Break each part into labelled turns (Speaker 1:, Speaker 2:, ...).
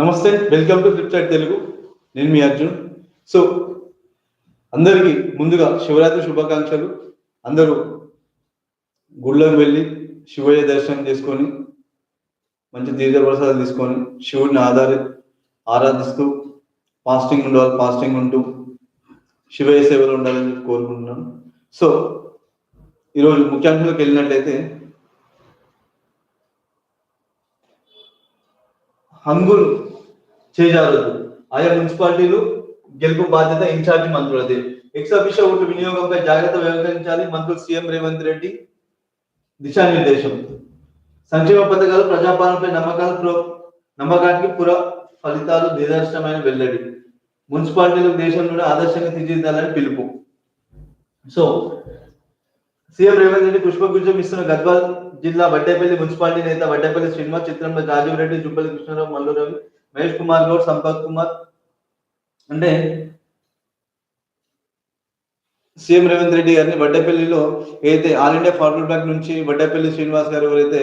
Speaker 1: నమస్తే welcome to ఫ్లిప్చార్ట్ Telugu. నేను మీ Arjun. So అందరికీ ముందుగా శివరాత్రి శుభాకాంక్షలు. అందరూ గుళ్ళకు వెళ్ళి శివయ్య దర్శనం చేసుకొని మంచి తీర్థప్రసాదాలు తీసుకొని శివుడిని ఆధారి ఆరాధిస్తూ ఫాస్టింగ్ ఉండాలి ఫాస్టింగ్ ఉంటూ శివయ్య సేవలు ఉండాలని కోరుకుంటున్నాను. సో ఈరోజు ముఖ్యాంశాలకు వెళ్ళినట్లయితే హంగులు చేజారదు ఆయా మున్సిపాలిటీలు గెలుపు బాధ్యత ఇన్ఛార్జి మంత్రులది. ఎక్సఫిష ఓటు వినియోగంపై జాగ్రత్త వ్యవహరించాలి మంత్రులు సీఎం రేవంత్ రెడ్డి దిశానిర్దేశం. సంక్షేమ పథకాలు ప్రజాపాలనపై నమ్మకాలు పుర- నమ్మకానికి పుర ఫలితాలు నిదర్శనమైన వెల్లడి. మున్సిపాలిటీలు దేశంలోనే ఆదర్శంగా తీర్చిదిద్దాలని పిలుపు. సో సీఎం రేవంత్ రెడ్డి పుష్పగుచ్చం ఇస్తున్న గద్వాల్ జిల్లా వడ్డేపల్లి మున్సిపాలిటీ నేత వడ్డేపల్లి శ్రీనివాస్ చిత్రంలో రాజీవ్ రెడ్డి జుబ్బల్లి కృష్ణారావు మల్లు మహేష్ కుమార్ గౌడ్ సంపత్ కుమార్ అంటే సీఎం రేవంత్ రెడ్డి గారిని వడ్డేపల్లిలో ఏదైతే ఆల్ ఇండియా ఫార్వర్డ్ బ్లాక్ నుంచి వడ్డేపల్లి శ్రీనివాస్ గారు ఎవరైతే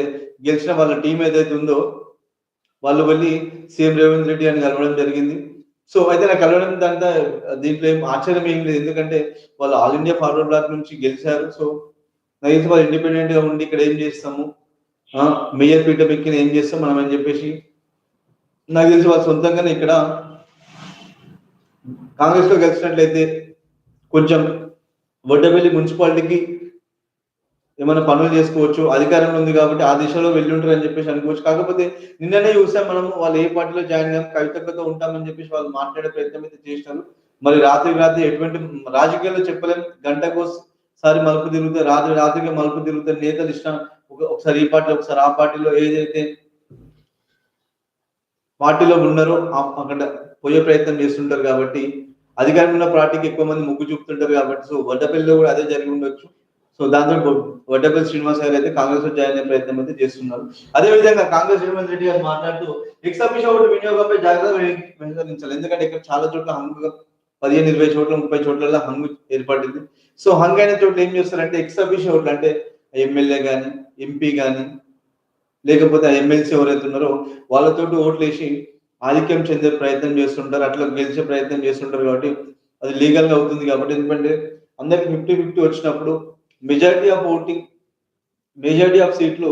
Speaker 1: గెలిచిన వాళ్ళ టీం ఏదైతే ఉందో వాళ్ళు వెళ్ళి సీఎం రేవంత్ రెడ్డి అని కలవడం జరిగింది. సో అయితే నాకు కలవడం దాంట్లో దీంట్లో ఏం ఆశ్చర్యం ఏం లేదు. ఎందుకంటే వాళ్ళు ఆల్ ఇండియా ఫార్వర్డ్ బ్లాక్ నుంచి గెలిచారు. సో నాకు వాళ్ళు ఇండిపెండెంట్గా ఉండి ఇక్కడ ఏం చేస్తాము? మేయర్ పీఠం ఎక్కిన ఏం చేస్తాం మనం అని చెప్పేసి నాకు తెలిసి వాళ్ళు సొంతంగానే ఇక్కడ కాంగ్రెస్లో గెలిచినట్లయితే కొంచెం వడ్డపల్లి మున్సిపాలిటీకి ఏమైనా పనులు చేసుకోవచ్చు అధికారంలో ఉంది కాబట్టి ఆ దిశలో వెళ్ళి ఉంటారు అని చెప్పేసి అనుకోవచ్చు. కాకపోతే నిన్ననే చూసాం మనం వాళ్ళు ఏ పార్టీలో జాయిన్ అయ్యాం కవితక్కతో ఉంటామని చెప్పేసి వాళ్ళు మాట్లాడే ప్రయత్నం అయితే చేసినారు. మరి రాత్రి రాత్రి ఎటువంటి రాజకీయాల్లో చెప్పలేం. గంట కోసం ఒకసారి మలుపు తిరుగుతారు రాత్రి రాత్రికి మలుపు తిరుగుతారు నేతలు ఇష్టం. ఒకసారి ఈ పార్టీ ఒకసారి ఆ పార్టీలో ఏదైతే పార్టీలో ఉన్నారో అక్కడ పోయే ప్రయత్నం చేస్తుంటారు కాబట్టి అధికారం ఉన్న పార్టీకి ఎక్కువ మంది ముగ్గు చూపుతుంటారు కాబట్టి సో వడ్డపల్లిలో కూడా అదే జరిగి ఉండొచ్చు. సో దాంతో వడ్డపల్లి శ్రీనివాస్ గారు అయితే కాంగ్రెస్లో జాయిన్ అయ్యే ప్రయత్నం అయితే చేస్తున్నారు. అదే విధంగా కాంగ్రెస్ శ్రీనివాస్ రెడ్డి గారు మాట్లాడుతూ ఎక్సఫిష ఓటు వినియోగంపై జాగ్రత్త వ్యవహరించాలి. ఎందుకంటే ఇక్కడ చాలా చోట్ల హంగుగా పదిహేను ఇరవై చోట్ల ముప్పై చోట్ల హంగు ఏర్పడింది. సో హంగ్ అయిన చోట్ల ఏం చేస్తారంటే ఎక్సబిషన్ ఒకటి అంటే ఎమ్మెల్యే కానీ ఎంపీ కానీ లేకపోతే ఆ ఎమ్మెల్సీ ఎవరైతే ఉన్నారో వాళ్ళతోటి ఓట్లు వేసి ఆధిక్యం చెందే ప్రయత్నం చేస్తుంటారు అట్లా గెలిచే ప్రయత్నం చేస్తుంటారు కాబట్టి అది లీగల్గా అవుతుంది కాబట్టి ఎందుకంటే అందరికి ఫిఫ్టీ ఫిఫ్టీ వచ్చినప్పుడు majority of voting majority of సీట్లు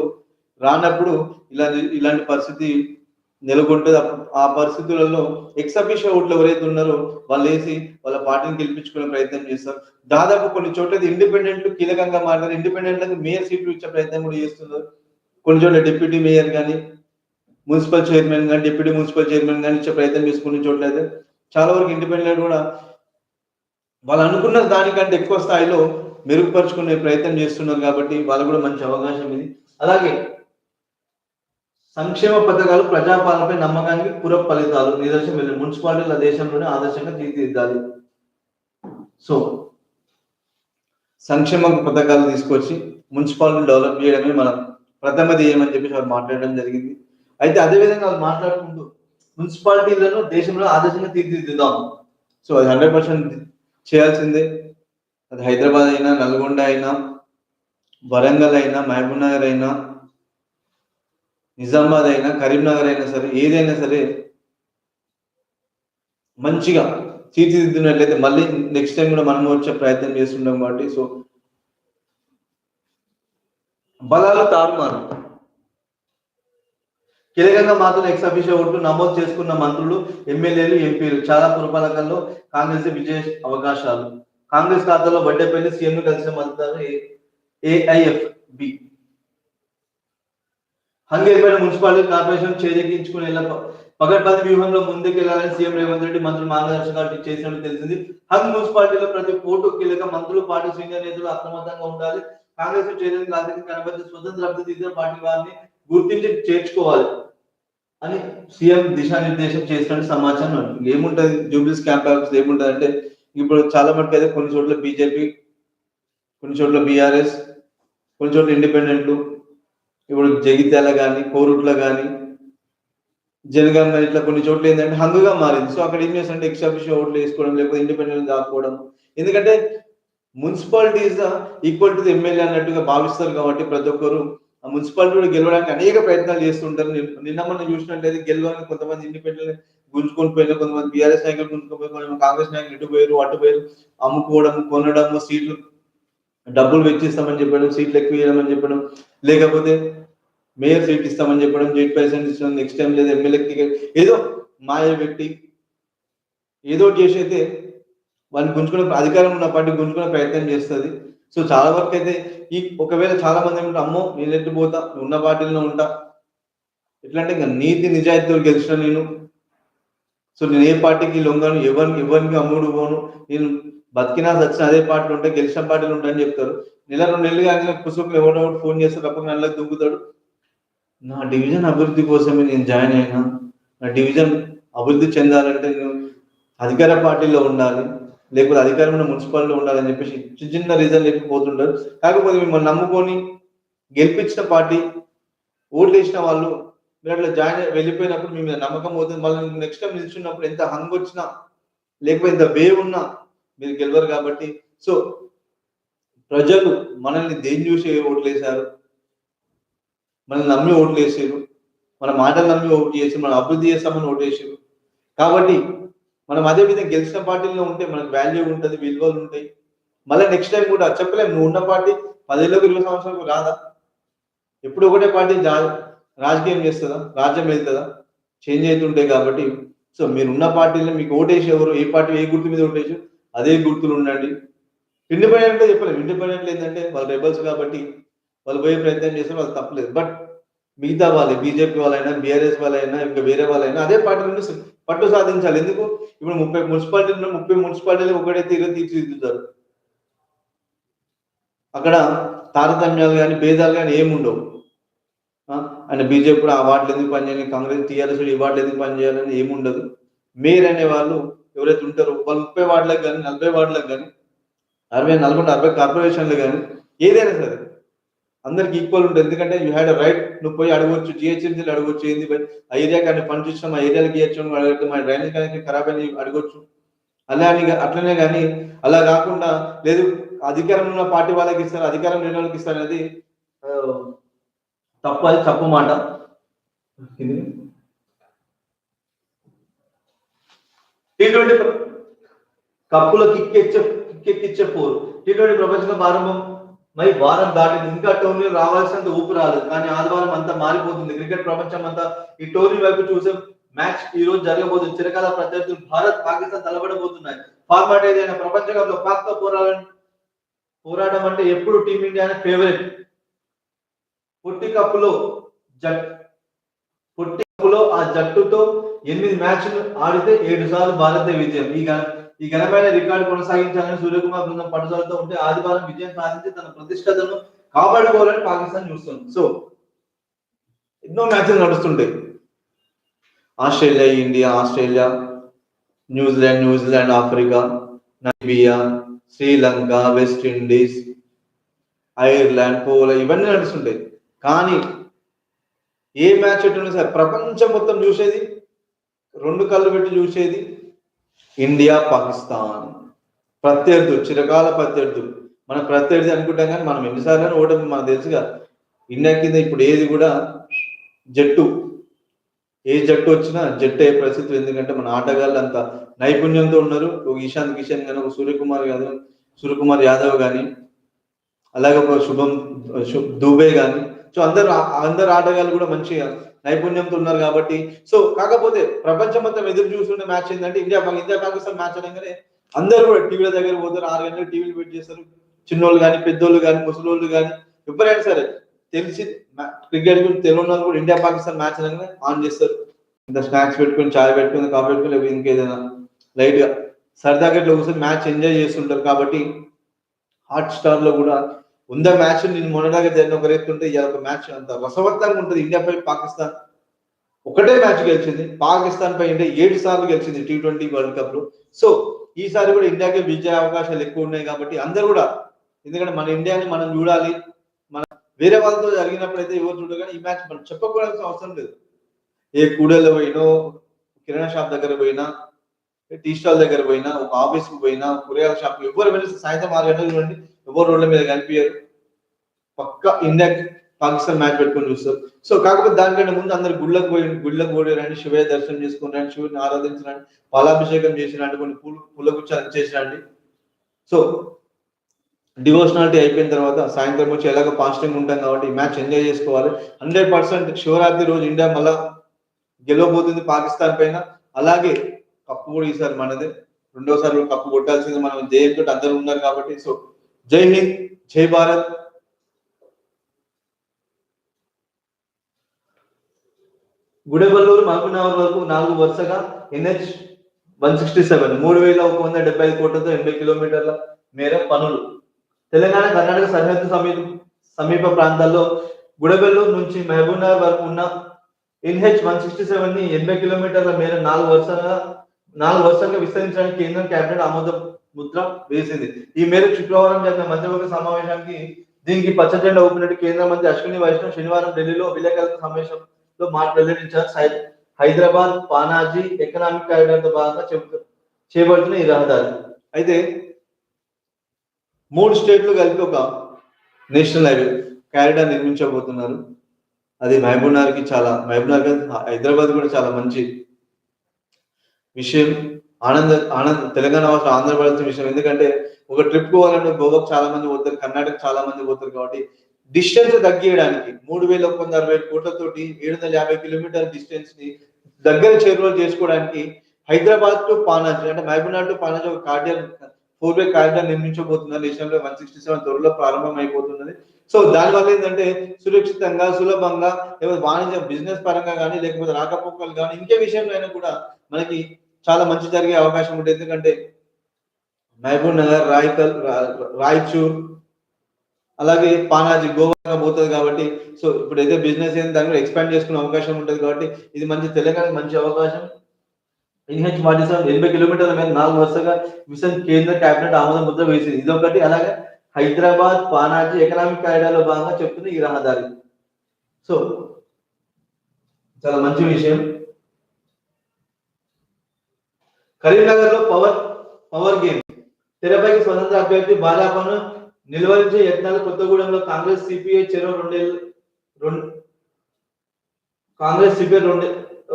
Speaker 1: రానప్పుడు ఇలాంటి ఇలాంటి పరిస్థితి నెలకొంటుంది ఆ పరిస్థితులలో ఎక్సబిషన్ ఓట్లు ఎవరైతే ఉన్నారో వాళ్ళు వేసి వాళ్ళ పార్టీని గెలిపించుకునే ప్రయత్నం చేస్తారు. దాదాపు కొన్ని చోట్ల ఇండిపెండెంట్లు కీలకంగా మారినారు. ఇండిపెండెంట్లకు మేయర్ సీట్లు ఇచ్చే ప్రయత్నం కూడా చేస్తున్నారు. కొన్ని చోట్ల డిప్యూటీ మేయర్ కానీ మున్సిపల్ చైర్మన్ కానీ డిప్యూటీ మున్సిపల్ చైర్మన్ కానీ ఇచ్చే ప్రయత్నం చేసుకునే చోట్ల అయితే చాలా వరకు ఇండిపెండెంట్ కూడా వాళ్ళు అనుకున్న దానికంటే ఎక్కువ స్థాయిలో మెరుగుపరుచుకునే ప్రయత్నం చేస్తున్నారు కాబట్టి వాళ్ళు కూడా మంచి అవకాశం ఇది. అలాగే సంక్షేమ పథకాలు ప్రజాపాలనపై నమ్మకానికి పుర ఫలితాలు నిదర్శనం వెళ్ళి మున్సిపాలిటీల దేశంలోనే ఆదర్శంగా తీర్చిదిద్దాలి. సో సంక్షేమ పథకాలు తీసుకొచ్చి మున్సిపాలిటీ డెవలప్ చేయడమే మన ప్రథమది ఏమని చెప్పేసి వాళ్ళు మాట్లాడడం జరిగింది. అయితే అదే విధంగా వాళ్ళు మాట్లాడుకుంటూ మున్సిపాలిటీలను దేశంలో ఆదర్శంగా తీర్చిదిద్దాం. సో అది హండ్రెడ్ పర్సెంట్ చేయాల్సిందే. అది హైదరాబాద్ అయినా నల్గొండ అయినా వరంగల్ అయినా మహబూబ్ నగర్ అయినా నిజామాబాద్ అయినా కరీంనగర్ అయినా సరే ఏదైనా సరే మంచిగా తీర్చిదిద్దినట్లయితే మళ్ళీ నెక్స్ట్ టైం కూడా మనం వచ్చే ప్రయత్నం చేస్తుంటాం కాబట్టి సో బలాలు తారుమారు. కీలకంగా మాత్రం ఎక్స్ అఫీషియల్ ఓట్లు నమోదు చేసుకున్న మంత్రులు ఎమ్మెల్యేలు ఎంపీలు చాలా పురపాలకల్లో కాంగ్రెస్ విజయ అవకాశాలు. కాంగ్రెస్ ఖాతాలో వడ్డేపల్లి సీఎం కలిసిన మద్దతు AIFB B Hangeripeta municipality corporation చేజెక్కించుకునే పగడ్బందీ వ్యూహంలో ముందుకెళ్ళాలని సీఎం రేవంత్ రెడ్డి మంత్రులు మార్గదర్శకాలు చేసినట్టు తెలిసింది. హంగ్ మున్సిపాలిటీలో ప్రతి ఓటు కీలక మంత్రులు పార్టీ సీనియర్ నేతలు అప్రమత్తంగా ఉండాలి. కాంగ్రెస్ చేసిన రాజకీయ స్వతంత్ర అభ్యర్థి ఇతర పార్టీ వారిని గుర్తించి చేర్చుకోవాలి అని సీఎం దిశానిర్దేశం చేసినట్టు సమాచారం ఏముంటది జూబ్లీస్ క్యాంప్ ఆఫీస్ ఏముంటది అంటే ఇప్పుడు చాలా మటుకు అయితే కొన్ని చోట్ల బీజేపీ కొన్ని చోట్ల బీఆర్ఎస్ కొన్ని చోట్ల ఇండిపెండెంట్లు ఇప్పుడు జగిత్యాల కానీ కోరుట్ల కానీ జనగామ ఇట్లా కొన్ని చోట్ల ఏంటంటే హంగుగా మారింది. సో అక్కడ ఏం చేస్తారంటే ఎక్స్ట్రా ఓట్లు వేసుకోవడం లేకపోతే ఇండిపెండెంట్ దాక్కోవడం. ఎందుకంటే municipality is equal to MLA అన్నట్టుగా భావిస్తారు కాబట్టి ప్రతి ఒక్కరు ఆ మున్సిపాలిటీ కూడా గెలవడానికి అనేక ప్రయత్నాలు చేస్తుంటారు. నిన్న- నిన్న మనం చూసినట్లయితే గెలవడానికి కొంతమంది ఇండిపెండెంట్ గుంజుకొని పోయిన కొంతమంది బీఆర్ఎస్ నాయకులు గుంజుకొని పోయి కొంతమంది కాంగ్రెస్ నాయకులు ఇటు పోయారు అటు పోయారు అమ్ముకోవడం కొనడం సీట్లు డబ్బులు వెచ్చిస్తామని చెప్పడం సీట్లు ఎక్కువ ఇవ్వమని చెప్పడం లేకపోతే మేయర్ సీట్ ఇస్తామని చెప్పడం ఎయిట్ పర్సెంట్ ఇస్తాం నెక్స్ట్ టైం లేదా ఎమ్మెల్యే టికెట్ ఏదో మాయ పెట్టి ఏదో ఒకటి చేసి అయితే వాళ్ళని గుంజుకునే అధికారం ఉన్న పార్టీ గుంజుకునే ప్రయత్నం చేస్తుంది. సో చాలా వరకు అయితే ఈ ఒకవేళ చాలా మంది ఏమంటారు అమ్మో నేను ఎట్టు పోతా ఉన్న పార్టీలో ఉంటా. ఎట్లా అంటే ఇంకా నీతి నిజాయితీతో గెలిచిన నేను. సో నేను ఏ పార్టీకి లొంగను ఎవరిని ఎవరికి అమ్ముడు పోను నేను బతికినా సచ్చిన అదే పార్టీలు ఉంటాయి గెలిచిన పార్టీలు ఉంటాయని చెప్తారు. నెల రెండు నెలలు కానీ పుస్తకం ఎవడో ఫోన్ చేస్తారు అప్పుడు నెలకు దుంకుతాడు. నా డివిజన్ అభివృద్ధి కోసమే నేను జాయిన్ అయినా నా డివిజన్ అభివృద్ధి చెందాలంటే నేను అధికార పార్టీలో ఉండాలి లేకపోతే అధికారమైన మున్సిపాలిటీలో ఉండాలని చెప్పేసి చిన్న చిన్న రీజన్ లేకపోతుంటారు. పోతుంటారు కాకపోతే మిమ్మల్ని నమ్ముకొని గెలిపించిన పార్టీ ఓట్లు వేసిన వాళ్ళు మీరు అట్లా జాయిన్ వెళ్ళిపోయినప్పుడు మీ మీద నమ్మకం పోతుంది. మళ్ళీ నెక్స్ట్ టైం నిల్చున్నప్పుడు ఎంత హంగ్ వచ్చినా లేకపోతే ఎంత వేవ్ ఉన్నా మీరు గెలవరు కాబట్టి. సో ప్రజలు మనల్ని దేని చూసి ఓట్లు వేశారు మనల్ని నమ్మి ఓట్లు వేసారు మన మాటలు నమ్మి ఓటు చేసి మనం అభివృద్ధి చేస్తామని ఓటు వేసారు కాబట్టి మనం అదే విధంగా గెలిచిన పార్టీలో ఉంటే మనకు వాల్యూ ఉంటుంది విలువలు ఉంటాయి. మళ్ళీ నెక్స్ట్ టైం కూడా చెప్పలేము నువ్వు ఉన్న పార్టీ పదేళ్ళకి ఇరవై సంవత్సరాలకు రాదా? ఎప్పుడు ఒకటే పార్టీ రాజకీయం చేస్తుందా? రాజ్యం వెళ్తుందా? చేంజ్ అవుతుంటాయి కాబట్టి. సో మీరు ఉన్న పార్టీలో మీకు ఓటేసి ఎవరు ఏ పార్టీ ఏ గుర్తు మీద ఓటేసి అదే గుర్తులు ఉండండి ఇండిపెండెంట్ చెప్పలేము ఇండిపెండెంట్ ఏంటంటే వాళ్ళు రెబల్స్ కాబట్టి వాళ్ళు పోయే ప్రయత్నం చేస్తే వాళ్ళు తప్పలేదు. బట్ మిగతా వాళ్ళే బీజేపీ వాళ్ళైనా బీఆర్ఎస్ వాళ్ళైనా ఇంకా వేరే వాళ్ళైనా అదే పార్టీ నుండి పట్టు సాధించాలి. ఎందుకు? ఇప్పుడు ముప్పై మున్సిపాలిటీ ముప్పై మున్సిపాలిటీలు ఒకటే తీరు తీర్చిదిద్దుతారు. అక్కడ తారతమ్యాలు కానీ భేదాలు కానీ ఏమి ఉండవు బీజేపీ కూడా ఆ వార్డులు ఎందుకు పనిచేయాలి కాంగ్రెస్ టీఆర్ఎస్ ఈ వార్డులు ఎందుకు పనిచేయాలని ఏముండదు. ఉండదు మేయర్ అనే వాళ్ళు ఎవరైతే ఉంటారో ముప్పై వార్డులకు కానీ నలభై వార్డులకు కానీ అరవై నల్గొండ అరవై కార్పొరేషన్లు కానీ ఏదైనా సరే అందరికి ఈక్వల్ ఉంటుంది ఎందుకంటే యూ హ్యాడ్ రైట్ నువ్వు పోయి అడగవచ్చు జిహెచ్ఎంసీలు అడగవచ్చు ఏంది ఆ ఏరియా కానీ ఫండ్స్ ఇచ్చాం ఆ ఏరియాకి ఇచ్చాం అడగచ్చు మా డ్రైనేజ్ కనెక్షన్ ఖరాబ్ అని అడగవచ్చు అలా అని అట్లనే కానీ అలా కాకుండా లేదు అధికారం ఉన్న పార్టీ వాళ్ళకి ఇస్తారు అధికారం లేని వాళ్ళకి ఇస్తారు అనేది తప్పు అది తప్పు మాట. టీ ట్వంటీ కప్పులో కిక్కెచ్చే కిక్కెక్కిచ్చే పోరు. టీ ట్వంటీ ప్రపంచం ప్రారంభం మరి వారం దాటింది. ఇంకా టోర్నీ రావాల్సినంత ఊపు రాలేదు. కానీ ఆదివారం అంతా మారిపోతుంది. క్రికెట్ ప్రపంచం అంతా ఈ టోర్నీ వైపు చూసే మ్యాచ్ ఈ రోజు జరగబోతుంది. చిరకాల ప్రత్యర్థులు భారత్ పాకిస్తాన్ తలబడబోతున్నాయి. ఫార్మాట్ ఏదైనా ప్రపంచ కప్లో పాక్తో పోరాడాలని పోరాటం అంటే ఎప్పుడు టీమిండియా ఫేవరెట్ పొట్టి కప్పులో జట్ పొట్టి లో ఆ జట్టుతో ఎనిమిది మ్యాచ్లు ఆడితే ఏడు సార్లు భారత విజయం. ఈ ఈ ఘనమైన రికార్డు కొనసాగించాలని సూర్యకుమార్ బృందం పట్టుదలతో ఉంటే ఆదివారం విజయం సాధించి తన ప్రతిష్టతను కాపాడుకోవాలని పాకిస్తాన్ చూస్తుంది. సో ఎన్నో మ్యాచ్లు నడుస్తుంటాయి Australia India Australia New Zealand New Zealand Africa Namibia Sri Lanka West Indies Ireland పోలా ఇవన్నీ నడుస్తుంటాయి కానీ ఏ మ్యాచ్ ఎట్టున్నా సరే ప్రపంచం మొత్తం చూసేది రెండు కళ్ళు పెట్టి చూసేది ఇండియా పాకిస్తాన్. ప్రత్యర్థులు చిరకాల ప్రత్యర్థులు మన ప్రత్యర్థి అనుకుంటాం కానీ మనం ఎన్నిసార్లు ఓటమి మనకు తెలుసుగా ఇండియా కింద ఇప్పుడు ఏది కూడా జట్టు. ఏ జట్టు వచ్చినా జట్టు అయ్యే పరిస్థితి ఎందుకంటే మన ఆటగాళ్ళు అంత నైపుణ్యంతో ఉన్నారు. ఒక ఇషాంత్ కిషన్ కానీ ఒక సూర్యకుమార్ యాదవ్ సూర్యకుమార్ యాదవ్ కానీ అలాగే ఒక శుభం దుబే కానీ సో అందరు అందరు ఆటగాళ్ళు కూడా మంచిగా నైపుణ్యంతో ఉన్నారు కాబట్టి. సో కాకపోతే ప్రపంచం అంతా ఎదురు చూస్తున్న మ్యాచ్ ఏంటంటే ఇండియా ఇండియా పాకిస్తాన్ మ్యాచ్ అనగానే అందరూ కూడా టీవీల దగ్గర పోతారు. ఆరు గంటలు టీవీలు పెట్టి చేస్తారు. చిన్నోళ్ళు కానీ పెద్దోళ్ళు కానీ ముసలోళ్ళు కానీ ఎవరైనా సరే తెలిసి క్రికెట్ గురించి తెలియని వాళ్ళు కూడా ఇండియా పాకిస్తాన్ మ్యాచ్ అనగానే ఆన్ చేస్తారు. ఇంత స్నాక్స్ పెట్టుకొని చాయ్ పెట్టుకొని కాఫీ పెట్టుకొని ఇంకేదైనా లైట్గా సరదాగా ఇట్లా కూర్చొని మ్యాచ్ ఎంజాయ్ చేస్తుంటారు కాబట్టి హాట్ స్టార్లో కూడా ఉందా మ్యాచ్? నేను మొన్నలాగా జరిగిన ఒక రేపు ఉంటే ఒక మ్యాచ్ అంత రసవత్తంగా ఉంటుంది. ఇండియా పై పాకిస్తాన్ ఒకటే మ్యాచ్ గెలిచింది. పాకిస్తాన్ పై ఇండియా ఏడు సార్లు గెలిచింది టీ ట్వంటీ వరల్డ్ కప్లో. సో ఈసారి కూడా ఇండియాకి విజయ అవకాశాలు ఎక్కువ ఉన్నాయి కాబట్టి అందరు కూడా ఎందుకంటే మన ఇండియాని మనం చూడాలి. మన వేరే వాళ్ళతో జరిగినప్పుడు అయితే ఎవరు చూడరు కానీ ఈ మ్యాచ్ మనం చెప్పకూడాల్సిన అవసరం లేదు. ఏ కూడలో పోయినో కిరాణా షాప్ దగ్గర పోయినా టీ స్టాల్ దగ్గర పోయినా ఒక ఆఫీస్కు పోయినా కూరగాయల షాప్ ఎవరు వెళ్ళి సాయంత్రం ఆరు గంటలు చూడండి. ఎవరు రోడ్ల మీద కనిపించారు పక్క ఇండియా పాకిస్తాన్ మ్యాచ్ పెట్టుకొని చూస్తారు. సో కాకపోతే దానికంటే ముందు అందరు గుళ్ళకు పోయి గుళ్ళకు పోయి రండి శివయ్య దర్శనం చేసుకుని శివుని ఆరాధించడానికి పాలాభిషేకం చేసిరండి కొన్ని పూలు పూల గుచ్చాలు సో డివోషనాలిటీ అయిపోయిన తర్వాత సాయంత్రం వచ్చి ఎలాగో ఫాస్టింగ్ ఉంటాం కాబట్టి ఈ మ్యాచ్ ఎంజాయ్ చేసుకోవాలి. హండ్రెడ్ పర్సెంట్ శివరాత్రి రోజు ఇండియా మళ్ళా గెలవబోతుంది పాకిస్తాన్ పైన. అలాగే కప్పు కూడా ఈసారి మనదే. రెండోసారి కప్పు కొట్టాల్సింది. మనం జయంతో అందరూ ఉన్నారు కాబట్టి సో జై హింద్ జై భారత్. గుడెబల్లూరు మహబూబ్నగర్ వరకు నాలుగు వరుసగా ఎన్హెచ్ వన్ సిక్స్టీ సెవెన్ మూడు వేల ఒక వంద డెబ్బై ఐదు కోట్లతో ఎనభై కిలోమీటర్ల మేర పనులు. తెలంగాణ కర్ణాటక సరిహద్దు సమీప సమీప ప్రాంతాల్లో గుడబెల్లూరు నుంచి మహబూబ్నగర్ వరకు ఉన్న ఎన్హెచ్ వన్ సిక్స్టీ సెవెన్ని ఎనభై కిలోమీటర్ల మేర నాలుగు వరుసగా నాలుగు వరుసగా విస్తరించడానికి కేంద్రం కేబినెట్ ఆమోదం ముద్ర వేసింది. ఈ మేరకు శుక్రవారం జరిగిన మంత్రివర్గ సమావేశానికి దీనికి పచ్చ జెండా ఊపినట్టు కేంద్ర మంత్రి అశ్విని వైష్ణవ్ శనివారం ఢిల్లీలో విలేకరుల సమావేశంలో మాట వెల్లడించారు. హైదరాబాద్ పానాజీ ఎకనామిక్ కారిడార్తో భాగంగా చెబుతూ చేపడుతున్న ఈ రహదారి. అయితే మూడు స్టేట్లు కలిపి ఒక నేషనల్ హైవే కారిడార్ నిర్మించబోతున్నారు. అది మహబూబ్నగర్కి చాలా మహబూబ్నగర్ హైదరాబాద్ కూడా చాలా మంచి విషయం. ఆనంద ఆనంద్ తెలంగాణ వాసులు ఆంధ్రప్రదేశ్ విషయం. ఎందుకంటే ఒక ట్రిప్ పోవాలంటే గోవాకు చాలా మంది పోతారు కర్ణాటక చాలా మంది పోతారు కాబట్టి డిస్టెన్స్ తగ్గియడానికి మూడు వేల ఒక వంద అరవై కోట్లతోటి ఏడు వందల యాభై కిలోమీటర్ డిస్టెన్స్ని దగ్గర చేరువలు చేసుకోవడానికి హైదరాబాద్ టు పానాజీ అంటే మహబూబ్నగర్ టు పానాజీ ఒక కార్డియల్ ఫోర్ వే కార్డియల్ నిర్మించబోతున్నారు నేషనల్ వన్ సిక్స్టీ సెవెన్ త్వరలో ప్రారంభం అయిపోతున్నది సో దానివల్ల ఏంటంటే సురక్షితంగా సులభంగా లేకపోతే వాణిజ్య బిజినెస్ పరంగా కానీ లేకపోతే రాకపోకలు కానీ ఇంకే విషయంలో అయినా కూడా మనకి చాలా మంచి జరిగే అవకాశం ఉంటుంది ఎందుకంటే మహబూబ్ నగర్ రాయకల్ రాయచూర్ అలాగే పానాజీ గోవాగా పోతుంది కాబట్టి సో ఇప్పుడు అయితే బిజినెస్ ఏంది దాన్ని ఎక్స్పాండ్ చేసుకునే అవకాశం ఉంటుంది కాబట్టి ఇది మంచి తెలంగాణకి మంచి అవకాశం. ఎన్హెచ్ ఫార్టీ సెవెన్ ఎనభై కిలోమీటర్ల మీద నాలుగు వరుసగా మిషన్ కేంద్ర కేబినెట్ ఆమోద ముద్ర వేసింది ఇదొకటి అలాగే హైదరాబాద్ పానాజీ ఎకనామిక్ కారిడార్ భాగంగా చెప్తున్న ఈ రహదారి. సో చాలా మంచి విషయం. కరీంనగర్లో పవర్ పవర్ గేమ్. తెరపైకి స్వతంత్ర అభ్యర్థి బాలాపను నిలువరించే యత్నాలు కొత్తగూడెంలో కాంగ్రెస్ సిపిఐ చెరో రెండేళ్ళు రెండు కాంగ్రెస్ సిపిఐ రెండు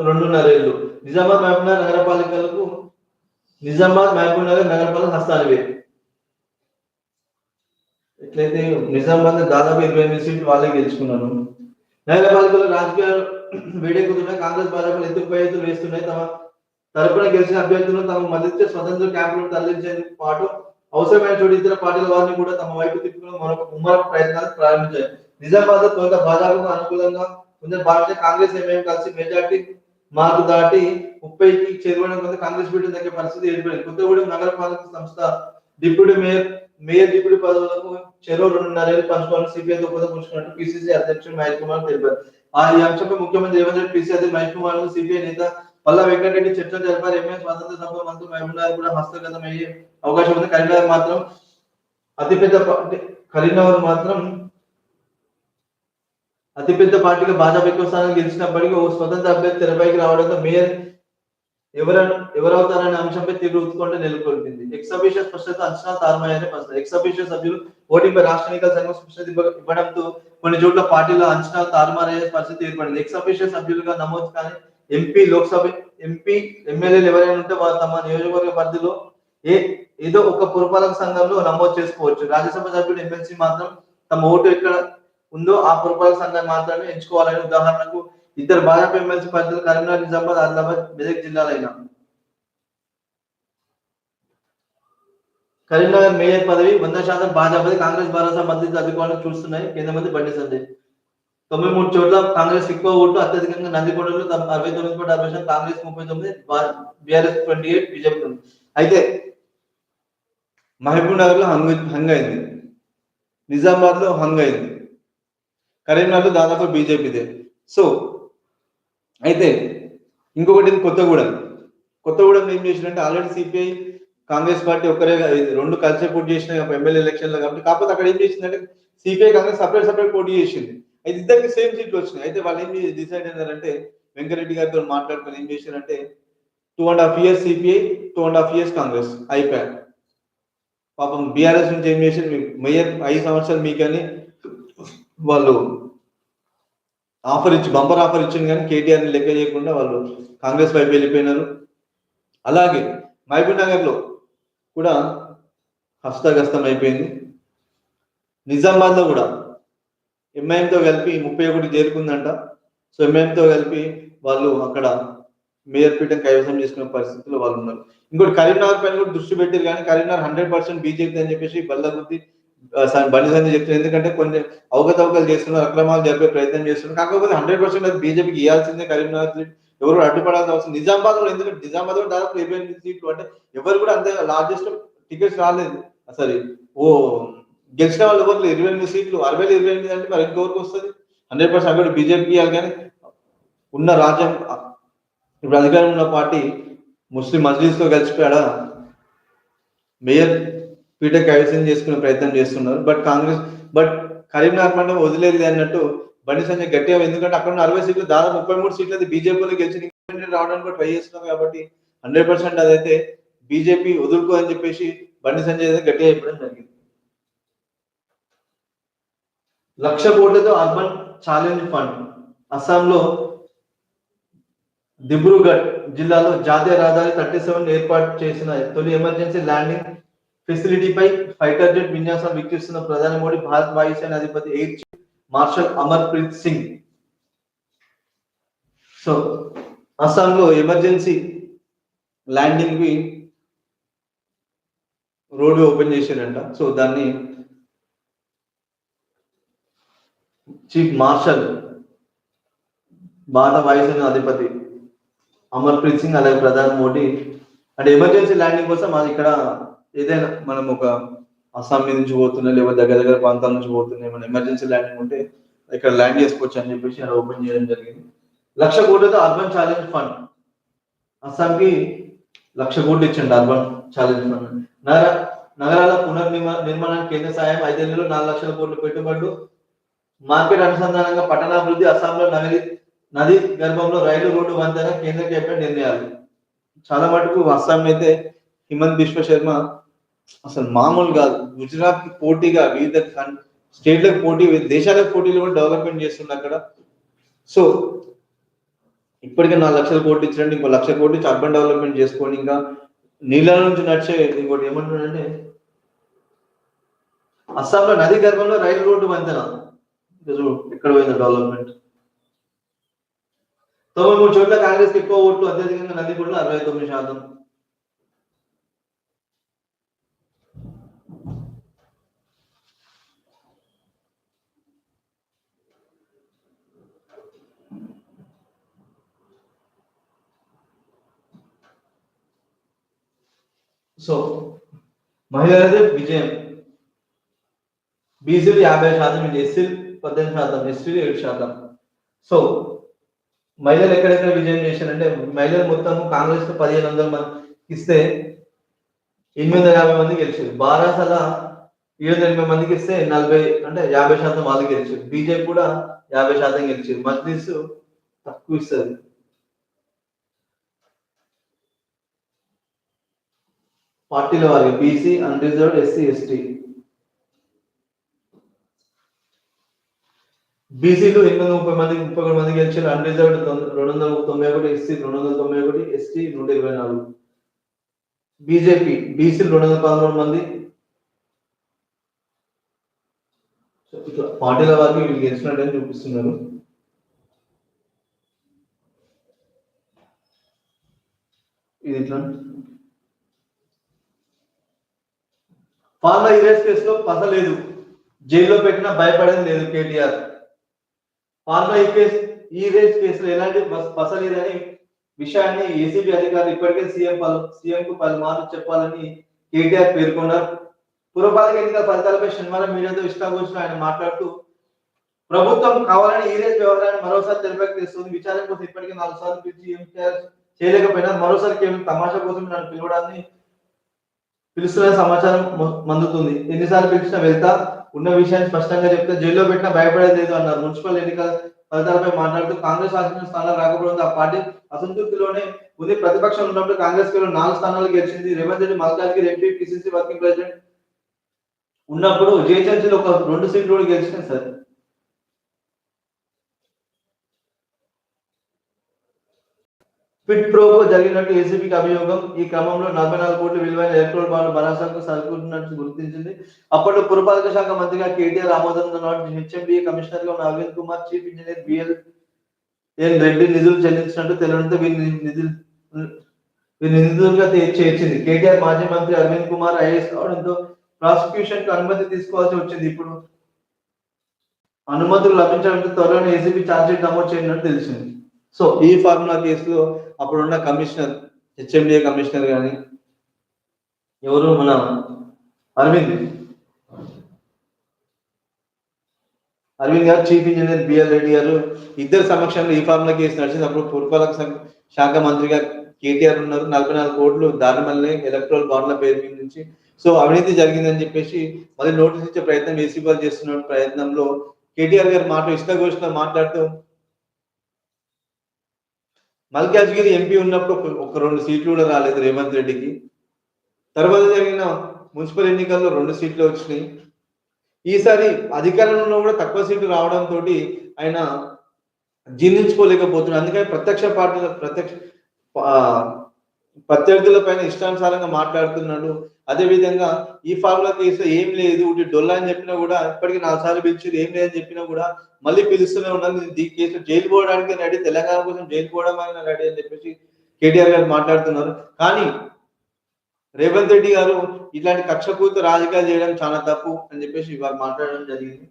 Speaker 1: రెండున్నరేళ్ళు నిజామాబాద్ మహబూబ్నగర్ నగరపాలికలకు నిజామాబాద్ మహబూబ్ నగర్ నగరపాలక హస్తానివే ఎట్లయితే నిజామాబాద్ దాదాపు ఇరవై ఎనిమిది సీట్లు వాళ్ళే గెలుచుకున్నాను నగరపాలికలు రాజకీయాలు వేడెక్కుతున్న కాంగ్రెస్ భాజపాలు ఎత్తుకు పై వేస్తున్నాయి తమ తరపున గెలిచిన అభ్యర్థులను తమ మద్దతు స్వతంత్ర క్యాంపులను తరలించేందుకు పాటు అవసరమైన చోటు ఇతర పార్టీల వారిని కూడా తమ వైపు తిప్పుకుని మరొక ముమ్మర ప్రయత్నాలు ప్రారంభించాయి నిజామాబాద్ తొలుత భాజపాకు అనుకూలంగా ఉన్న భారతీయ కాంగ్రెస్ ఎంఐఎం కలిసి మెజార్టీ మార్కు దాటి ముప్పైకి చేరువడం కొంత కాంగ్రెస్ బిడ్డ తగ్గే పరిస్థితి ఏర్పడింది. కొత్తగూడెం నగరపాలక సంస్థ డిప్యూటీ మేయర్ మేయర్ డిప్యూటీ పదవులకు చెరువు రెండున్నరేళ్ళు పంచుకోవాలని సిపిఐ కూడా పుంచుకున్నట్టు పిసిసి అధ్యక్షుడు మహేష్ కుమార్ తెలిపారు. ఆ ఈ అంశంపై ముఖ్యమంత్రి రేవంత్ రెడ్డి పిసిసి అధ్యక్షుడు మహేష్ కుమార్ సిపిఐ నేత పల్లా వెంకటరెడ్డి చర్చలు జరిపారు. ఎంఏ స్వాతంత్ర సభ మంత్రి మహబూబ్నగర్ కూడా హస్తగతం అయ్యే అవకాశం ఉంది. కరీంనగర్ మాత్రం అతిపెద్ద కరీంనగర్ మాత్రం అతిపెద్ద పార్టీగా భాజపా ఎక్కువ స్థానం గెలిచినప్పటికీ ఓ స్వతంత్ర అభ్యర్థి తెరపైకి రావడంతో మేయర్ ఎవరను ఎవరవుతారనే అంశంపై తీవ్ర ఉత్కంఠ నెలకొల్పింది. ఎక్సబిషన్ స్పష్టత అంచనా తారమయ్యారని ప్రశ్న ఎక్సబిషన్ సభ్యులు ఓటీపై రాష్ట్ర ఎన్నికల సంఘం స్పష్టత ఇవ్వడంతో కొన్ని చోట్ల పార్టీల అంచనా తారుమారయ్యే పరిస్థితి ఏర్పడింది. ఎక్సబిషన్ సభ్యులుగా నమోదు కానీ ఎంపీ లోక్సభ ఎంపీ ఎమ్మెల్యేలు ఎవరైనా ఉంటే వారు తమ నియోజకవర్గ పరిధిలో ఏ ఏదో ఒక పురపాలక సంఘంలో నమోదు చేసుకోవచ్చు. రాజ్యసభ సభ్యుడు ఎమ్మెల్సీ మాత్రం తమ ఓటు ఎక్కడ ఉందో ఆ పురపాలక సంఘాన్ని మాత్రమే ఎంచుకోవాలని ఉదాహరణకు ఇద్దరు భాజపా ఎమ్మెల్సీ పరిధిలో కరీంనగర్ నిజామాబాద్ ఆదిలాబాద్ మెదక్ జిల్లాలైన. కరీంనగర్ మేయర్ పదవి వంద శాతం భాజపాది కాంగ్రెస్ భరోసా మద్దతు అధికారులు చూస్తున్నాయి. కేంద్ర మంత్రి బండి సంజయ్. తొంభై మూడు చోట్ల కాంగ్రెస్ ఎక్కువ ఓట్లు అత్యధికంగా నందికొండలో అరవై తొమ్మిది పాయింట్ అరవై శాతం కాంగ్రెస్ ముప్పై తొమ్మిది బీఆర్ఎస్ ట్వంటీ ఎయిట్ బీజేపీ ఉంది. అయితే మహబూబ్ నగర్లో హంగ్ హంగ్ అయింది. నిజామాబాద్లో హంగ్ అయింది. కరీంనగర్లో దాదాపు బీజేపీదే. సో అయితే ఇంకొకటి కొత్తగూడెం. కొత్తగూడెం ఏం చేసిందంటే ఆల్రెడీ సిపిఐ కాంగ్రెస్ పార్టీ ఒక్కరే రెండు కలిసే పోటీ చేసిన ఎమ్మెల్యే ఎలక్షన్లో కాబట్టి. కాకపోతే అక్కడ ఏం చేసిందంటే సిపిఐ కాంగ్రెస్ సపరేట్ సపరేట్ పోటీ చేసింది. అయితే ఇద్దరికి సేమ్ సీట్లు వచ్చినాయి. అయితే వాళ్ళు ఏం డిసైడ్ అయినారంటే వెంకరెడ్డి గారితో మాట్లాడుకుని ఏం చేశారంటే two and half years CPI two and half years Congress అయిపోయారు. పాపం బీఆర్ఎస్ నుంచి ఏం మీకు మేయర్ ఐదు సంవత్సరాలు మీకని వాళ్ళు ఆఫర్ ఇచ్చి బంపర్ ఆఫర్ ఇచ్చింది కానీ కేటీఆర్ని లెక్క చేయకుండా వాళ్ళు కాంగ్రెస్ వైపు వెళ్ళిపోయినారు. అలాగే మహబూబ్ నగర్లో కూడా హస్తగస్తం అయిపోయింది. నిజామాబాద్లో కూడా ఎంఐఎంతో కలిపి ముప్పై ఒకటి చేరుకుందంట. సో ఎంఐఎంతో కలిపి వాళ్ళు అక్కడ మేయర్ పీఠం కైవసం చేసుకునే పరిస్థితిలో వాళ్ళు ఉన్నారు. ఇంకోటి కరీంనగర్ పైన కూడా దృష్టి పెట్టారు కానీ కరీంనగర్ హండ్రెడ్ పర్సెంట్ బీజేపీ అని చెప్పేసి బల్లగుద్ది బండి సంజయ్ చెప్తున్నారు. ఎందుకంటే కొన్ని అవకతవకలు చేస్తున్నారు అక్రమాలు జరిపే ప్రయత్నం చేస్తున్నారు. కాకపోతే హండ్రెడ్ పర్సెంట్ అది బీజేపీకి ఇవ్వాల్సిందే కరీంనగర్ ఎవరు అడ్డుపడాల్సిన అవసరం. నిజామాబాద్లో ఎందుకంటే నిజామాబాద్లో దాదాపు ఇరవై ఎనిమిది సీట్లు. అంటే ఎవరు కూడా అంత లార్జెస్ట్ టికెట్స్ రాలేదు. సారీ. ఓ గెలిచిన వాళ్ళు ఎవరు ఇరవై ఎనిమిది సీట్లు అరవై ఇరవై ఎనిమిది అంటే మరి ఇంకెవరికి వస్తుంది? హండ్రెడ్ పర్సెంట్ అక్కడ బీజేపీ కానీ ఉన్న రాజ్యం ఇప్పుడు అధికారం ఉన్న పార్టీ ముస్లిం మజ్లీస్తో కలిసిపోయాడ మేయర్ పీట కైవసం చేసుకునే ప్రయత్నం చేస్తున్నారు. బట్ కాంగ్రెస్ బట్ కరీంనగర్ మండలం వదిలేదు అన్నట్టు బండి సంజయ్ గట్టిగా ఎందుకంటే అక్కడ ఉన్న అరవై సీట్లు దాదాపు ముప్పై మూడు సీట్లు అది బీజేపీలో గెలిచి రావడానికి కూడా ట్రై చేస్తున్నాం కాబట్టి హండ్రెడ్ పర్సెంట్ అదైతే బీజేపీ వదులుకో అని చెప్పేసి బండి సంజయ్ అయితే గట్టిగా చెప్పడం జరిగింది. లక్ష కోట్లతో అర్బన్ ఛాలెంజ్ ఫండ్. అస్సాంలో దిబ్రూగఢ్ జిల్లాలో జాతీయ రహదారి థర్టీ సెవెన్ ఏర్పాటు చేసిన తొలి ఎమర్జెన్సీ ల్యాండింగ్ ఫెసిలిటీపై ఫైటర్ జెట్ విన్యాసం వీక్షిస్తున్న ప్రధాని మోడీ భారత్ వాయుసేన అధిపతి air chief marshal Amarpreet Singh. So అస్సాంలో ఎమర్జెన్సీ ల్యాండింగ్కి రోడ్డు ఓపెన్ చేశారంట సో దాన్ని చీఫ్ మార్షల్ భారత వాయుసేన అధిపతి అమర్ప్రీత్ సింగ్ అలాగే ప్రధాని మోడీ అంటే ఎమర్జెన్సీ ల్యాండింగ్ కోసం అది ఇక్కడ ఏదైనా మనం ఒక అస్సాం మీద నుంచి పోతున్నాయి లేకపోతే దగ్గర దగ్గర ప్రాంతాల నుంచి పోతున్నాయి ఏమైనా ఎమర్జెన్సీ ల్యాండింగ్ ఉంటే ఇక్కడ ల్యాండ్ చేసుకోవచ్చు అని చెప్పేసి అక్కడ ఓపెన్ చేయడం జరిగింది. లక్ష కోట్లతో అర్బన్ ఛాలెంజ్ ఫండ్ అస్సాంకి లక్ష కోట్లు ఇచ్చండి అర్బన్ ఛాలెంజ్ ఫండ్ నగర నగరాల పునర్నిర్మా నిర్మాణానికి కేంద్ర సాయం ఐదేళ్ళలో నాలుగు లక్షల కోట్లు పెట్టుబడులు మార్కెట్ అనుసంధానంగా పట్టణాభివృద్ధి అస్సాంలో నగరి నది గర్భంలో రైలు రోడ్డు వంతెన కేంద్ర కేబినెట్ నిర్ణయాలు. చాలా మటుకు అస్సాం అయితే హిమంత్ బిశ్వ శర్మ అసలు మామూలు కాదు. గుజరాత్కి పోటీగా వివిధ స్టేట్లకు పోటీ దేశాలకు పోటీలు కూడా డెవలప్మెంట్ చేస్తుంది అక్కడ. సో ఇప్పటికే నాలుగు లక్షల కోట్లు ఇచ్చినట్టు ఇంకో లక్ష కోట్లు ఇచ్చి అర్బన్ డెవలప్మెంట్ చేసుకోండి ఇంకా నీళ్ళ నుంచి నడిచే ఇంకోటి ఏమంటున్నాడంటే అస్సాంలో నది గర్భంలో రైలు రోడ్డు వంతెన. ఇంకా చూడు ఎక్కడ పోయింది డెవలప్మెంట్ తొంభై మూడు చోట్ల కాంగ్రెస్ ఎక్కువ ఓట్లు అత్యధికంగా నందిగూడలో అరవై తొమ్మిది శాతం సో మహిళలదే విజయం బీసీలు యాభై శాతం ఇది ఎస్సీలు పద్దెనిమిది శాతం ఎస్టీలు ఏడు శాతం. సో మహిళలు ఎక్కడెక్కడ విజయం చేశారంటే మహిళలు మొత్తం కాంగ్రెస్ పదిహేను వందల మంది ఇస్తే ఎనిమిది వందల యాభై మంది గెలిచారు. బారాసల ఏడు వందల ఎనభై మందికి ఇస్తే నలభై అంటే యాభై శాతం వాళ్ళు గెలిచారు. బీజేపీ కూడా యాభై శాతం గెలిచారు. మజ్లిస్ తక్కువ ఇస్తుంది పార్టీల వారికి బీసీ అన్రిజర్వ్డ్ ఎస్సీ ఎస్టీ బీసీలు ఎనిమిది వందల ముప్పై మంది ముప్పై ఒకటి మంది గెలిచారు. అన్రిజర్వ్డ్ రెండు వందల తొంభై ఒకటి ఎస్సీ రెండు వందల తొంభై ఒకటి ఎస్టీ నూట ఇరవై నాలుగు. బీజేపీ బీసీలు రెండు వందల పదమూడు మంది. ఇట్లా పార్టీల వారికి వీళ్ళు గెలిచినట్టు చూపిస్తున్నారు. ఇది ఇట్లా ఫార్మా ఇరేస్ కేసులో పసలేదు జైల్లో పెట్టినా భయపడేది లేదు కేటీఆర్. ఫార్మా ఈ ఈ రేస్ కేసులో ఎలాంటి పస- లేదని విషయాన్ని ఏసీబీ అధికారులు ఇప్పటికే సీఎం పలు సీఎం కు పలుమార్లు చెప్పాలని కేటీఆర్ పేర్కొన్నారు. పురపాలక ఎన్నికల ఫలితాలపై శనివారం మీడియాతో ఇష్టాగోష్ఠిలో ఆయన మాట్లాడుతూ ప్రభుత్వం కావాలని ఈ రేస్ వ్యవహారాన్ని మరోసారి తెరపైకి తెస్తుంది. విచారణ కోసం ఇప్పటికే నాలుగు సార్లు పిలిచి చేయలేకపోయినా మరోసారి కేవలం తమాషా కోసం నన్ను పిలవడాన్ని పిలుస్తున్న సమాచారం మందుతుంది. ఎన్నిసార్లు పిలిచినా వెళ్తా ఉన్న విషయాన్ని స్పష్టంగా చెప్తే జైల్లో పెట్టినా భయపడేది లేదు అన్నారు. మున్సిపల్ ఎన్నికల ఫలితాలపై మాట్లాడుతూ కాంగ్రెస్ ఆశించిన స్థానాలు రాకపోవడంతో ఆ పార్టీ అసంతృప్తిలోనే ఉంది. ప్రతిపక్షం ఉన్నప్పుడు కాంగ్రెస్ కేవలం నాలుగు స్థానాలు గెలిచింది. Revanth Reddy Malkajgiri MP PCC working president ఉన్నప్పుడు జయచర్చిలో ఒక రెండు సీట్లు కూడా గెలిచినాయి సార్. ఫిట్ ప్రోకో జరిగినట్టు ఏసీబీకి అభియోగం. ఈ క్రమంలో నలభై నాలుగు కోట్ల విలువైన ఎలక్ట్రోల్ బాండ్లు బరాసాకు సరుకున్నట్టు గుర్తించింది. అప్పట్లో పురపాలక శాఖ మంత్రిగా కేటీఆర్ ఆమోదం నాటి హెచ్ఎండిఏ కమిషనర్గా ఉన్న Arvind Kumar chief engineer BL N Reddy నిధులు చెల్లించినట్టు తెలియడంతో వీరి నిధులు వీరి నిధులుగా చేర్చింది. కేటీఆర్ మాజీ మంత్రి అరవింద్ కుమార్ ఐఏఎస్ కావడంతో ప్రాసిక్యూషన్కు అనుమతి తీసుకోవాల్సి వచ్చింది. ఇప్పుడు అనుమతులు లభించడంతో త్వరలోనే ఏసీబీ ఛార్జ్షీట్ నమోదు చేయనున్నట్టు తెలిసింది. సో ఈ ఫార్ములా కేసులో అప్పుడున్న కమిషనర్ హెచ్ఎండిఏ కమిషనర్ గాని ఎవరు మన అరవింద్? అరవింద్ గారు చీఫ్ ఇంజనీర్ బిఆర్ రెడ్డి గారు ఇద్దరు సమక్షంలో ఈ ఫార్ములా కేసు నడిచింది. అప్పుడు పురపాలక శాఖ మంత్రిగా కేటీఆర్ ఉన్నారు. నలభై నాలుగు కోట్లు దారిమల్లే ఎలక్ట్రల్ బాండ్ల పేరు మీద నుంచి. సో అవినీతి జరిగిందని చెప్పేసి మళ్ళీ నోటీస్ ఇచ్చే ప్రయత్నం ఏసీ వాళ్ళు చేస్తున్న ప్రయత్నంలో కేటీఆర్ గారు మాట ఇష్టఘోషలో మాట్లాడుతూ మల్కాజ్గిరి ఎంపీ ఉన్నప్పుడు ఒక- రెండు సీట్లు కూడా రాలేదు రేవంత్ రెడ్డికి. తర్వాత జరిగిన మున్సిపల్ ఎన్నికల్లో రెండు సీట్లు వచ్చినాయి. ఈసారి అధికారంలో కూడా తక్కువ సీట్లు రావడంతో ఆయన జీర్ణించుకోలేకపోతున్నాడు అందుకని ప్రత్యక్ష పార్టీల ప్రత్యక్ష ప్రత్యర్థుల పైన ఇష్టానుసారంగా మాట్లాడుతున్నాడు. అదేవిధంగా ఈ ఫార్ములా కేసు ఏం లేదు డొల్లా అని చెప్పినా కూడా ఇప్పటికీ నాలుగు సార్లు పిలిచి ఏం లేదని చెప్పినా కూడా మళ్ళీ పిలుస్తూనే ఉన్నాను. నేను ఈ కేసు జైలు పోవడానికి రెడీ తెలంగాణ కోసం జైలు పోవడం రెడీ అని చెప్పేసి కేటీఆర్ గారు మాట్లాడుతున్నారు. కానీ రేవంత్ రెడ్డి గారు ఇట్లాంటి కక్షపూరిత రాజకీయాలు చేయడం చాలా తప్పు అని చెప్పేసి వారు మాట్లాడడం జరిగింది.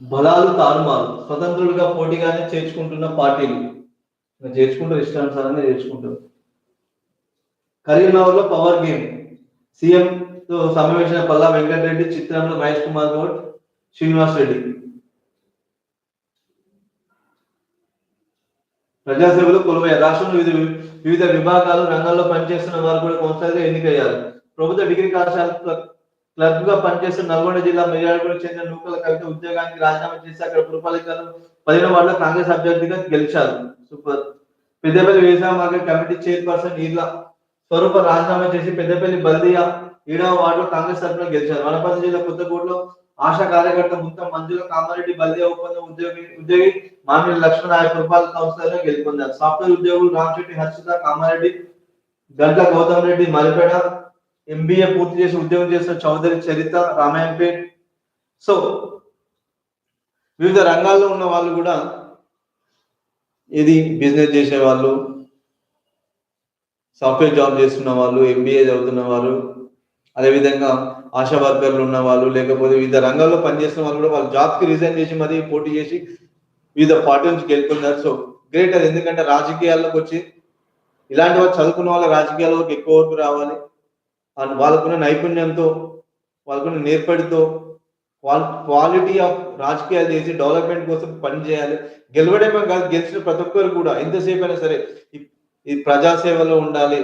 Speaker 1: బలాలు తారుమారు. స్వతంత్రులుగా పోటీగానే చేర్చుకుంటున్న పార్టీలు. చేర్చుకుంటారు ఇష్టానుసారంగా చేర్చుకుంటారు. కరీంనగర్లో పవర్ గేమ్. సీఎం తో సమావేశమైన పల్లా వెంకటరెడ్డి చిత్రంలో మహేష్ కుమార్ గౌడ్ శ్రీనివాస్ రెడ్డి. ప్రజాసేవలు కొలువై రాష్ట్రంలో వివిధ వివిధ విభాగాలు రంగాల్లో పనిచేస్తున్న వారు కూడా కొనసాగిగా ఎన్నికయ్యారు. ప్రభుత్వ డిగ్రీ కళాశాల క్లర్క్గా పనిచేస్తున్న నల్గొండ జిల్లా మిర్యాలగూడకు చెందిన నూకల కవిత ఉద్యోగానికి రాజీనామా చేసి అక్కడ పురపాలికలు పదిహేను వార్డులో కాంగ్రెస్ అభ్యర్థిగా గెలిచారు. సూపర్. పెద్దపల్లి వ్యవసాయ market committee chairperson Eerla Swaroopa రాజీనామా చేసి పెద్దపల్లి బల్దియా ఏడవ వార్డులో కాంగ్రెస్ తరఫున గెలిచారు. వనపర్తి జిల్లా కొత్తగూడలో ఆశా కార్యకర్త మొత్తం మంజుల కామారెడ్డి బల్దియా ఒప్పందం ఉద్యోగి ఉద్యోగి మామిడి లక్ష్మణరాయ పురపాలక కౌన్సిలర్ గెలుపొందారు. సాఫ్ట్వేర్ ఉద్యోగులు రామచెట్టి హర్షిత కామారెడ్డి గంట గౌతమ్ రెడ్డి మరిపేడ ఎంబీఏ పూర్తి చేసి ఉద్యోగం చేసిన చౌదరి చరిత రామాయంపేట్. సో వివిధ రంగాల్లో ఉన్న వాళ్ళు కూడా ఇది బిజినెస్ చేసే వాళ్ళు సాఫ్ట్వేర్ జాబ్ చేస్తున్న వాళ్ళు ఎంబీఏ చదువుతున్న వాళ్ళు అదేవిధంగా ఆశా వర్కర్లు ఉన్న వాళ్ళు లేకపోతే వివిధ రంగాల్లో పనిచేస్తున్న వాళ్ళు కూడా వాళ్ళ జాబ్కి రిజైన్ చేసి మరీ పోటీ చేసి వివిధ పార్టీ నుంచి గెలుపుకున్నారు సో గ్రేట్ అది. ఎందుకంటే రాజకీయాల్లోకి వచ్చి ఇలాంటి వాళ్ళు చదువుకున్న వాళ్ళ రాజకీయాల్లోకి ఎక్కువ వరకు రావాలి. అండ్ వాళ్ళకున్న నైపుణ్యంతో వాళ్ళకున్న నేర్పడితో క్వాలిటీ ఆఫ్ రాజకీయాలు చేసి డెవలప్మెంట్ కోసం పని చేయాలి. గెలవడమే కాదు గెలిచిన ప్రతి ఒక్కరు కూడా ఎంతసేపు అయినా సరే ఈ- ప్రజాసేవలో ఉండాలి.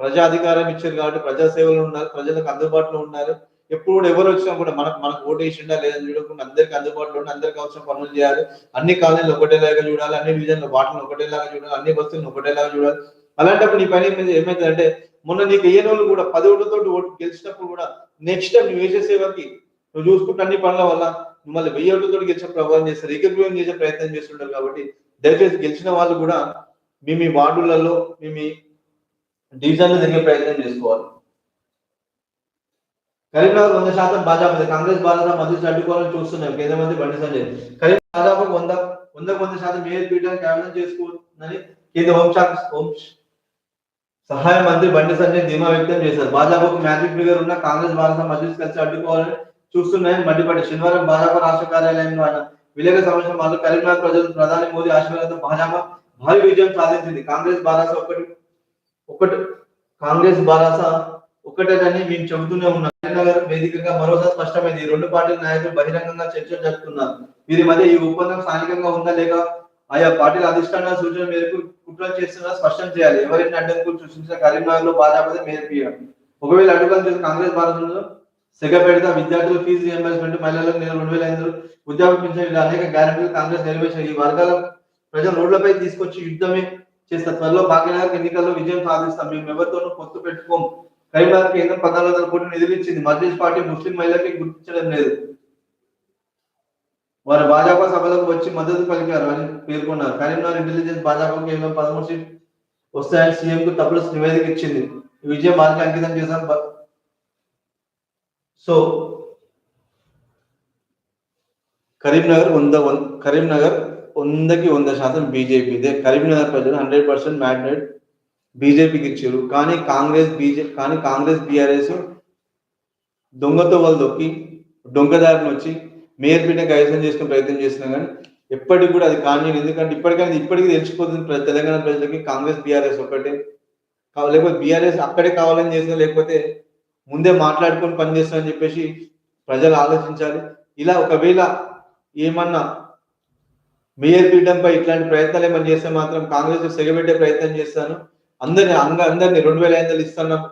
Speaker 1: ప్రజా అధికారం ఇచ్చారు కాబట్టి ప్రజాసేవలో ఉండాలి ప్రజలకు అందుబాటులో ఉండాలి. ఎప్పుడు కూడా ఎవరు వచ్చినా కూడా మనకు మనకు ఓటు వేసిండా లేదని చూడకుండా అందరికి అందుబాటులో ఉండి అందరికి అవసరం పనులు చేయాలి. అన్ని కాలనీలు ఒకటేలాగా చూడాలి అన్ని డివిజన్లు వాటిని ఒకటేలాగా చూడాలి అన్ని బస్సులను ఒకటేలాగా చూడాలి. అలాంటప్పుడు నీ పని ఏమైందంటే మొన్న నీకు వేయని వాళ్ళు కూడా పది ఓట్లతో ఓటు గెలిచినప్పుడు కూడా నెక్స్ట్ టైం నువ్వు వేసే సేవకి నువ్వు చూసుకుంటే అన్ని పనుల వల్ల మిమ్మల్ని వెయ్యి ఓట్లతో గెలిచే ప్రభావం చేస్తారు రికగ్రైన్ చేసే ప్రయత్నం చేస్తుంటారు కాబట్టి దయచేసి గెలిచిన వాళ్ళు కూడా మీ మీ వార్డులలో మీ మీ డివిజన్లు తిరిగే ప్రయత్నం చేసుకోవాలి. కరీంనగర్ వంద శాతం భాజపా కాంగ్రెస్ భారత మద్దతు అడ్డుకోవాలని చూస్తున్నాం కేంద్ర మంత్రి బండి సంజయ్. కరీం దాదాపు వంద వందకు వంద శాతం మేయర్ పీఠాన్ని కేవలం చేసుకోవాలని కేంద్ర హోంశాఖ హోం సహాయ మంత్రి బండి సంజయ్ ధీమా వ్యక్తం చేశారు. భాజపాకు మ్యాజిక్ ఫిగర్ ఉన్న కాంగ్రెస్ భారత మద్దతు కలిసి అడ్డుకోవాలని చూస్తున్నాయని మండిపడి శనివారం భాజపా రాష్ట్ర కార్యాలయంలో ఆయన విలేక సమావేశం వాళ్ళు కరీంనగర్ ప్రజలు ప్రధాని మోదీ ఆశీర్వాదంతో భాజపా భారీ విజయం సాధించింది. కాంగ్రెస్ బారాస ఒకటి ఒకటి కాంగ్రెస్ బారాస ఒకటేనని మేము చెబుతూనే ఉన్నాం. కరీంనగర్ వేదికగా మరోసారి స్పష్టమైంది. ఈ రెండు పార్టీల నాయకులు బహిరంగంగా చర్చలు జరుపుతున్నారు. వీరి మధ్య ఈ ఒప్పందం స్థానికంగా ఉందా లేక ఆయా పార్టీల అధిష్టాన సూచన మేరకు కుట్రలు చేస్తున్నా స్పష్టం చేయాలి. ఎవరైనా అడ్డంకులు సృష్టించిన కరీంనగర్లో భాజపా మేరపీయ ఒకవేళ అడ్డుకలు చేసిన కాంగ్రెస్ భారతంలో సెగ పెడతా విద్యార్థుల ఫీజు రియంబర్స్మెంట్ మహిళలకు నెల రెండు వేల ఐదు ఉద్యోగ పింఛన్ ఇలా అనేక గ్యారెంటీలు కాంగ్రెస్ నెరవేర్చారు. ఈ వర్గాల ప్రజలు రోడ్లపై తీసుకొచ్చి యుద్ధమే చేస్తారు. త్వరలో భాగ్యనగర్ ఎన్నికల్లో విజయం సాధిస్తాం. మేము ఎవరితోనూ పొత్తు పెట్టుకోం. కరీంనగర్ కేంద్రం పద్నాలుగు వందల కోట్లు నిధులు ఇచ్చింది మజ్లిస్ పార్టీ ముస్లిం మహిళలకి గుర్తించడం లేదు. వారు భాజపా సభలకు వచ్చి మద్దతు పలికారు అని పేర్కొన్నారు. కరీంనగర్ ఇంటెలిజెన్స్ భాజపా కేవలం పదమూడు సీట్ వస్తాయని సీఎం కు తప్పుడు నివేదిక ఇచ్చింది. విజయం మార్గం అంకితం చేశాం సో కరీంనగర్ వంద వం- కరీంనగర్ వందకి వంద శాతం బీజేపీదే కరీంనగర్ ప్రజలు హండ్రెడ్ పర్సెంట్ మ్యాగ్నెట్ బీజేపీకి ఇచ్చారు. కానీ కాంగ్రెస్ బీజే కానీ కాంగ్రెస్ బీఆర్ఎస్ దొంగతో వాళ్ళు దొక్కి దొంగదారిని వచ్చి మేయర్ పీఠ కైసం చేసుకునే ప్రయత్నం చేస్తున్నా కానీ ఎప్పటికి కూడా అది కానీ ఎందుకంటే ఇప్పటికైనా ఇప్పటికీ తెలిసిపోతుంది ప్ర- తెలంగాణ ప్రజలకి కాంగ్రెస్ బీఆర్ఎస్ ఒకటే లేకపోతే బీఆర్ఎస్ అక్కడే కావాలని చేసినా లేకపోతే ముందే మాట్లాడుకొని పనిచేస్తానని చెప్పేసి ప్రజలు ఆలోచించాలి. ఇలా ఒకవేళ ఏమన్నా మేయర్ పీఠంపై ఇట్లాంటి ప్రయత్నాలు ఏమైనా చేస్తే మాత్రం కాంగ్రెస్ సెగబెట్టే ప్రయత్నం చేస్తాను. అందరిని అంగ అందరినీ రెండు వేల ఐదు వందలు ఇస్తున్నాం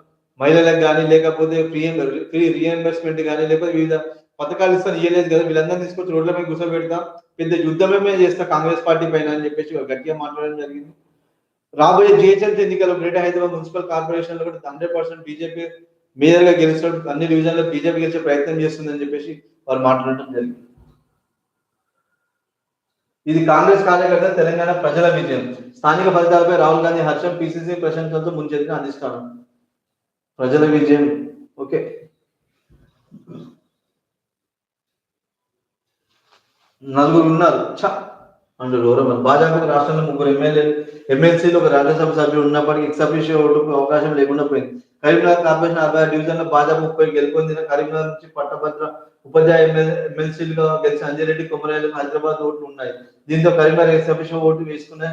Speaker 1: మహిళలకు కానీ లేకపోతే ఫ్రీ ఫ్రీ రీఎంబర్స్మెంట్ కానీ లేకపోతే వివిధ పథకాలు ఇస్తాను ఇవ్వలేదు కదా వీళ్ళందరినీ తీసుకొచ్చి రోడ్ల మీద కూర్చోబెడతాం. పెద్ద యుద్ధమే మేము చేస్తాం కాంగ్రెస్ పార్టీ పైన అని చెప్పేసి గట్టిగా మాట్లాడడం జరిగింది. రాబోయే జిహెచ్ఎల్సీ ఎన్నికల్లో గ్రేటర్ హైదరాబాద్ మున్సిపల్ కార్పొరేషన్లో కూడా హండ్రెడ్ పర్సెంట్ బీజేపీ మేయర్గా గెలిచినట్టు అన్ని డివిజన్లో బీజేపీ గెలిచే ప్రయత్నం చేస్తుందని చెప్పేసి వారు మాట్లాడటం జరిగింది. ఇది కాంగ్రెస్ కార్యకర్త తెలంగాణ ప్రజల విజయం. స్థానిక ఫలితాలపై రాహుల్ గాంధీ హర్షం పిసిసి ప్రశంసలతో ముంచెత్తుగా అందిస్తాను ప్రజల విజయం. ఓకే. నలుగురు ఉన్నారు. చ అండ్ ఎవరో భాజపాకు రాష్ట్రంలో ముగ్గురు ఎమ్మెల్యే ఎమ్మెల్సీలు ఒక రాజ్యసభ సభ్యులు ఉన్నప్పటికీ ఎక్సఫిషియో ఓటుకు అవకాశం లేకుండా పోయింది. కరీంనగర్ కార్పొరేషన్ అరవై ఆరు డివిజన్లో భాజపా ముప్పై గెలుపొందిన కరీంనగర్ నుంచి పట్టభద్ర ఉపాధ్యాయ ఎమ్మెల్సీలుగా గెలిచిన అంజిరెడ్డి కొమరాయిలకు హైదరాబాద్ ఓట్లు ఉన్నాయి. దీంతో కరీంనగర్ ఎక్సఫిషియో ఓటు వేసుకునే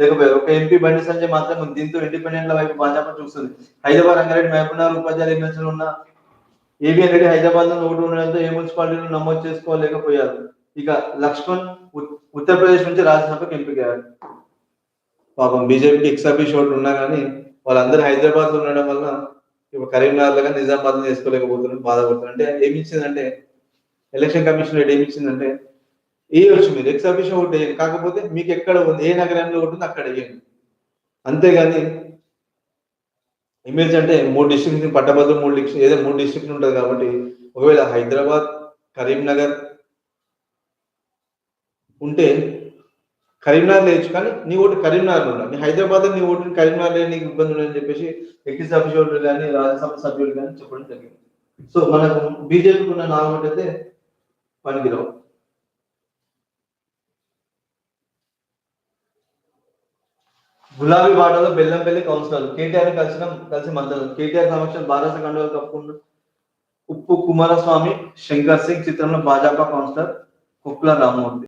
Speaker 1: లేకపోయారు ఒక ఎంపీ బండి సంజయ్ మాత్రం దీంతో ఇండిపెండెంట్ల వైపు భాజపా చూస్తుంది. హైదరాబాద్ రంగారెడ్డి మహబూబ్నగర్ ఉపాధ్యాయ ఎమ్మెల్సీలు ఉన్న ఏబిఎన్ రెడ్డి హైదరాబాద్లో ఓటు ఉండడంతో ఏ మున్సిపాలిటీలు నమోదు చేసుకోలేకపోయారు. ఇక లక్ష్మణ్ ఉత్- ఉత్తరప్రదేశ్ నుంచి రాజ్యసభకు ఎంపికయ్యారు. పాపం బీజేపీకి ఎక్సాబిష్ ఓట్లు ఉన్నా కానీ వాళ్ళందరూ హైదరాబాద్లో ఉండడం వల్ల ఇప్పుడు కరీంనగర్లో కానీ నిజామాబాద్ చేసుకోలేకపోతున్నారు బాధపడుతున్నారు. అంటే ఏమి ఇచ్చిందంటే ఎలక్షన్ కమిషన్ రేట్ ఏమిచ్చిందంటే ఇచ్చిందంటే మీరు ఎక్సబిషన్ ఓటు వేయండి. కాకపోతే మీకు ఎక్కడ ఉంది? ఏ నగరంలో ఉంటుంది? అక్కడ వేయండి. అంతేగాని ఇమేజ్ అంటే మూడు డిస్ట్రిక్ట్ పట్టభద్ర మూడు డిస్ట్రిక్ట్ ఏదో మూడు డిస్ట్రిక్ట్ ఉంటుంది కాబట్టి ఒకవేళ హైదరాబాద్ కరీంనగర్ ఉంటే కరీంనగర్ లేచు కానీ నీ ఓటు కరీంనగర్ ఉండాలి. నీ హైదరాబాద్ నీ ఓటు కరీంనగర్ నీకు ఇబ్బంది ఉండదని చెప్పేసి ఎక్కి సభ్యులు కానీ రాజ్యసభ సభ్యులు కానీ చెప్పడం జరిగింది. సో మనకు బీజేపీకి ఉన్న నాలుగు అయితే పనికిరావు. గులాబీ బాటలో బెల్లంపల్లి కౌన్సిలర్ కేటీఆర్ కలిసిన కలిసి మంత్రులు. కేటీఆర్ సమక్షంలో భారత కండువలు కప్పుకున్న ఉప్పు కుమారస్వామి శంకర్ సింగ్ చిత్రంలో భాజపా కౌన్సిలర్ కుక్ల రామ్మూర్తి